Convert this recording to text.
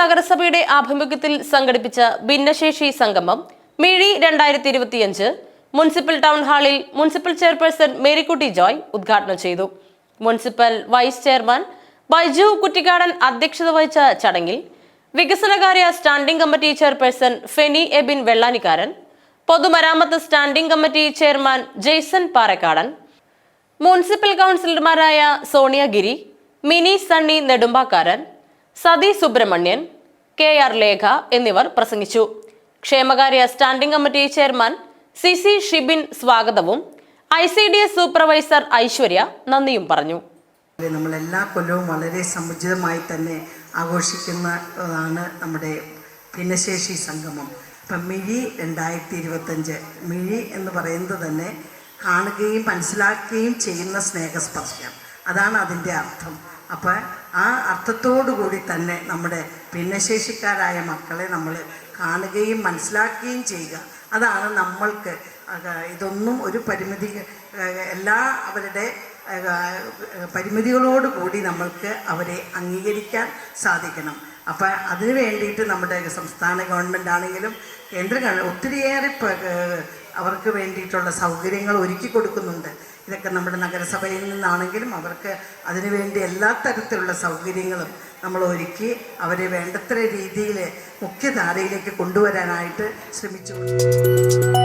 നഗരസഭയുടെ ആഭിമുഖ്യത്തിൽ സംഘടിപ്പിച്ച ഭിന്നശേഷി സംഗമം മിഴി രണ്ടായിരത്തി ഇരുപത്തിയഞ്ച് മുനിസിപ്പൽ ടൗൺ ഹാളിൽ മുനിസിപ്പൽ ചെയർപേഴ്സൺ മേരിക്കുട്ടി ജോയ് ഉദ്ഘാടനം ചെയ്തു. Municipal vice chairman Baiju Kuttikkadan അധ്യക്ഷത വഹിച്ച ചടങ്ങിൽ വികസനകാര്യ standing committee chairperson Feni Ebin Vellanikkaran പൊതുമരാമത്ത് standing committee chairman Jaison Parakkadan municipal കൗൺസിലർമാരായ സോണിയ ഗിരി മിനി സണ്ണി നെടുമ്പാക്കാരൻ സതി സുബ്രഹ്മണ്യൻ കെ ആർ ലേഖ എന്നിവർ പ്രസംഗിച്ചു. ക്ഷേമകാര്യ standing committee chairman C C Shibin സ്വാഗതവും I C D S supervisor Aishwarya നന്ദിയും പറഞ്ഞു. നമ്മൾ എല്ലാ കൊല്ലവും വളരെ സമുചിതമായി തന്നെ ആഘോഷിക്കുന്നതാണ് നമ്മുടെ ഭിന്നശേഷി സംഗമം. ഇപ്പം മിഴി രണ്ടായിരത്തി ഇരുപത്തഞ്ച് മിഴി എന്ന് പറയുന്നത് തന്നെ കാണുകയും മനസ്സിലാക്കുകയും ചെയ്യുന്ന സ്നേഹസ്പർശം. അതാണ് അതിന്റെ അർത്ഥം. അപ്പോൾ ആ കൂടി തന്നെ നമ്മുടെ ഭിന്നശേഷിക്കാരായ മക്കളെ നമ്മൾ കാണുകയും മനസ്സിലാക്കുകയും ചെയ്യുക. അതാണ് നമ്മൾക്ക് ഇതൊന്നും ഒരു പരിമിതി എല്ലാ അവരുടെ പരിമിതികളോട് കൂടി നമ്മൾക്ക് അവരെ അംഗീകരിക്കാൻ സാധിക്കണം. അപ്പോൾ അതിന് വേണ്ടിയിട്ട് നമ്മുടെ സംസ്ഥാന ഗവൺമെന്റ് ആണെങ്കിലും കേന്ദ്ര ഒത്തിരിയേറെ അവർക്ക് വേണ്ടിയിട്ടുള്ള സൗകര്യങ്ങൾ ഒരുക്കി കൊടുക്കുന്നുണ്ട്. ഇതൊക്കെ നമ്മുടെ നഗരസഭയിൽ നിന്നാണെങ്കിലും അവർക്ക് അതിനുവേണ്ടി എല്ലാ തരത്തിലുള്ള സൗകര്യങ്ങളും നമ്മൾ ഒരുക്കി അവരെ വേണ്ടത്ര രീതിയിൽ മുഖ്യധാരയിലേക്ക് കൊണ്ടുവരാനായിട്ട് ശ്രമിച്ചു.